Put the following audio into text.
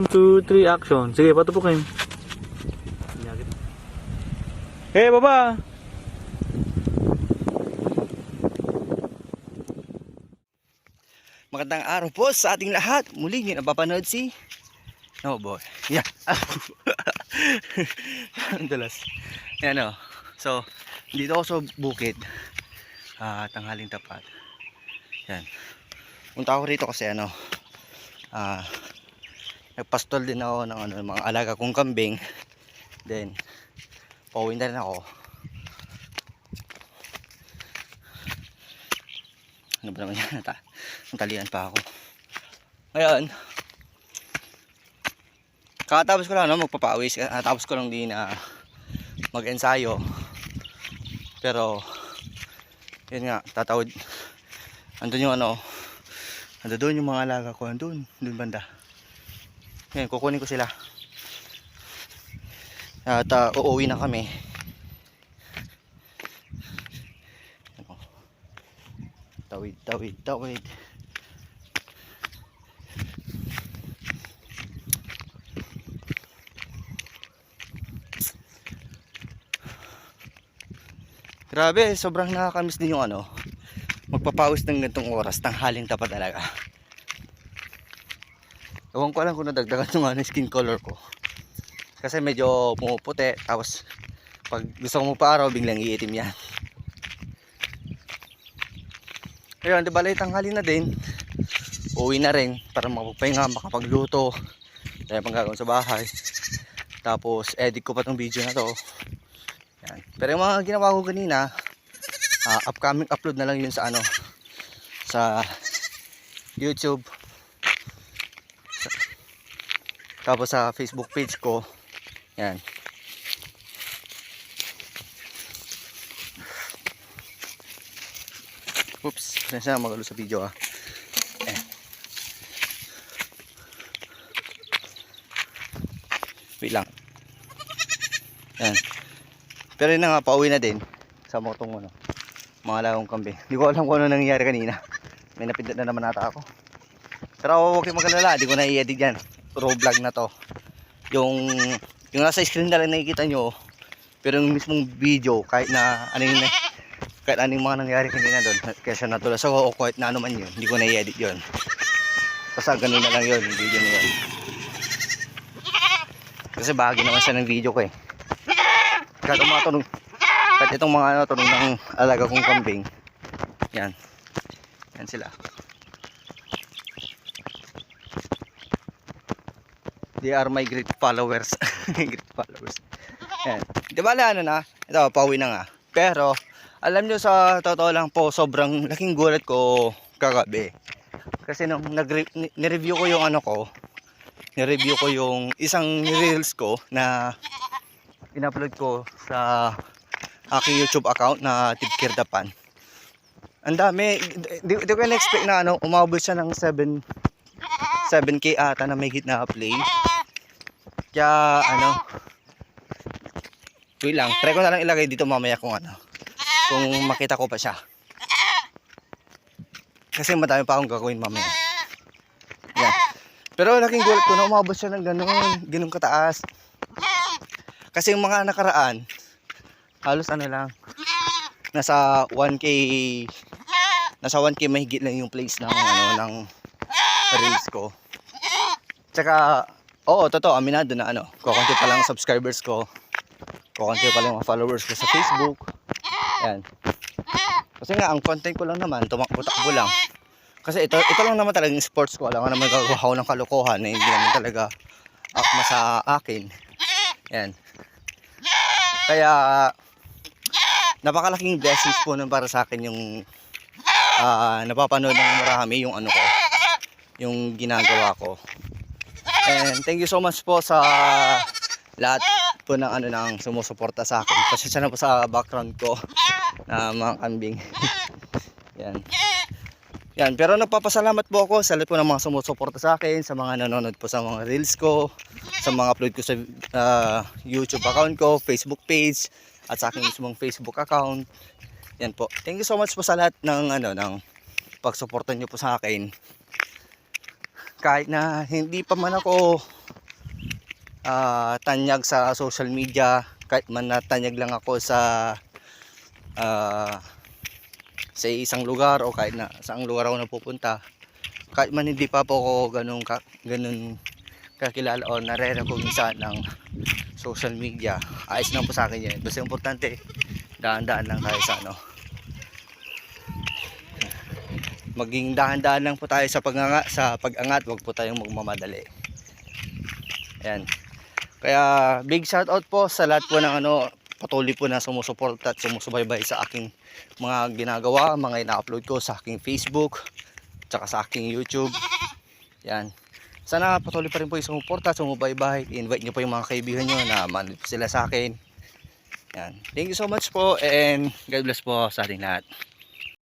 2, 3, action. Sige, patupukin. Hey, baba! Magandang araw po sa ating lahat. Muli nyo napapanood si No boy. Yeah. Ang dalas. Yan o. So, dito ako sa bukid. Ah, tanghaling tapat. Yan. Punta ako rito kasi ano, ah, nagpastol din ako ng ano, mga alaga kong kambing. Then, pauwi na rin ako. Ano ba naman yan? Ta Talian pa ako. Ngayon, kakatapos ko lang no, magpapawis. Kakatapos ko lang din na mag-ensayo. Pero, yun nga, tatawid. Andun yung ano, andun yung mga alaga ko. Andun, andun banda. Ngayon, kukunin ko sila. At uh, uuwi na kami. Tawid, tawid, tawid. Grabe, sobrang nakakamiss din yung ano, magpapawis ng ganitong oras, tanghaling tapat talaga. Ewan ko lang kung nadagdagan yung ano, skin color ko. Kasi medyo pumuputi, tapos pag gusto ko mo pa araw, biglang iitim yan. Ayun, di balay tanghali na din. Uwi na rin para makapagpahinga, makapagluto. Kaya pang gagawin sa bahay. Tapos edit ko pa tong video na to. Yan. Pero yung mga ginawa ko kanina, ah, upcoming upload na lang yun sa ano sa YouTube. Sa- tapos sa Facebook page ko. Yan. Oops, pasensya na magulo sa video ah. Eh. Wait lang. Yan. Pero yun na nga, pauwi na din. Sa mo tong ano, mga lagong kambing. Hindi ko alam kung ano nangyayari kanina. May napindot na naman ata ako. Pero huwag kayong magalala, di ko na i-edit yan. Raw vlog na to. Yung, yung nasa screen na lang nakikita nyo. Pero yung mismong video, kahit na ano yung, kahit ano mga nangyari kanina doon, kesa natulas ako o kahit na ano man yun, hindi ko na i-edit yun. Basta ganun na lang yun, yung video na yun. Kasi bahagi naman siya ng video ko eh. Kahit mga tunog, kahit itong mga ano, tunog ng alaga kong kambing. Yan. Yan sila. They are my great followers. great followers. Yan. Di ba ano na? Ito, pauwi na nga. Pero, alam nyo sa totoo lang po, sobrang laking gulat ko kagabi. Kasi nung nag review ko yung ano ko, ni-review ko yung isang reels ko na in-upload ko sa aking YouTube account na Tibkir Dapan. Ang dami, di, di ko na-expect na ano, umabot siya ng 7 7k ata na may na play. Kaya ano, wait lang, try ko na lang ilagay dito mamaya kung ano, kung makita ko pa siya. Kasi madami pa akong gagawin mamaya. Yan. Pero laking gulat ko na umabot siya ng ganun, ganun kataas. Kasi yung mga nakaraan, halos ano lang, nasa 1k, nasa 1k mahigit lang yung place ng ano, ng reels ko. Tsaka, oo, totoo, aminado na ano, kukunti pa lang ang subscribers ko, kukunti pa lang ang followers ko sa Facebook. Yan. Kasi nga, ang content ko lang naman, tumakbo-takbo lang. Kasi ito, ito lang naman talagang sports ko. Alam ko naman gagawa ng kalokohan na hindi naman talaga akma sa akin. Yan. Kaya, napakalaking blessings po nun para sa akin yung ah, napapanood ng marami yung ano ko, yung ginagawa ko. And thank you so much po sa lahat po ng ano nang sumusuporta sa akin. Pasensya na po sa background ko na mga kambing. Yan. Yan, pero nagpapasalamat po ako sa lahat po ng mga sumusuporta sa akin, sa mga nanonood po sa mga reels ko, sa mga upload ko sa ah, YouTube account ko, Facebook page, at sa aking mismong Facebook account. Yan po. Thank you so much po sa lahat ng ano ng pagsuporta niyo po sa akin. Kahit na hindi pa man ako ah, tanyag sa social media, kahit man natanyag lang ako sa ah, sa isang lugar o kahit na saang lugar ako napupunta, kahit man hindi pa po ako ganun, ka, ganun kakilala o nare-recognize ng social media, ayos lang po sa akin yan. Basta importante, daan-daan lang tayo sa ano. Maging dahan-dahan lang po tayo sa pag sa pag-angat, wag po tayong magmamadali. Ayan. Kaya big shout out po sa lahat po ng ano patuloy po na sumusuporta at sumusubaybay sa aking mga ginagawa, mga ina-upload ko sa aking Facebook, tsaka sa aking YouTube. Yan. Sana patuloy pa rin po yung sumuporta, sumubaybay. I-invite nyo po yung mga kaibigan nyo na manood sila sa akin. Yan. Thank you so much po and God bless po sa ating lahat.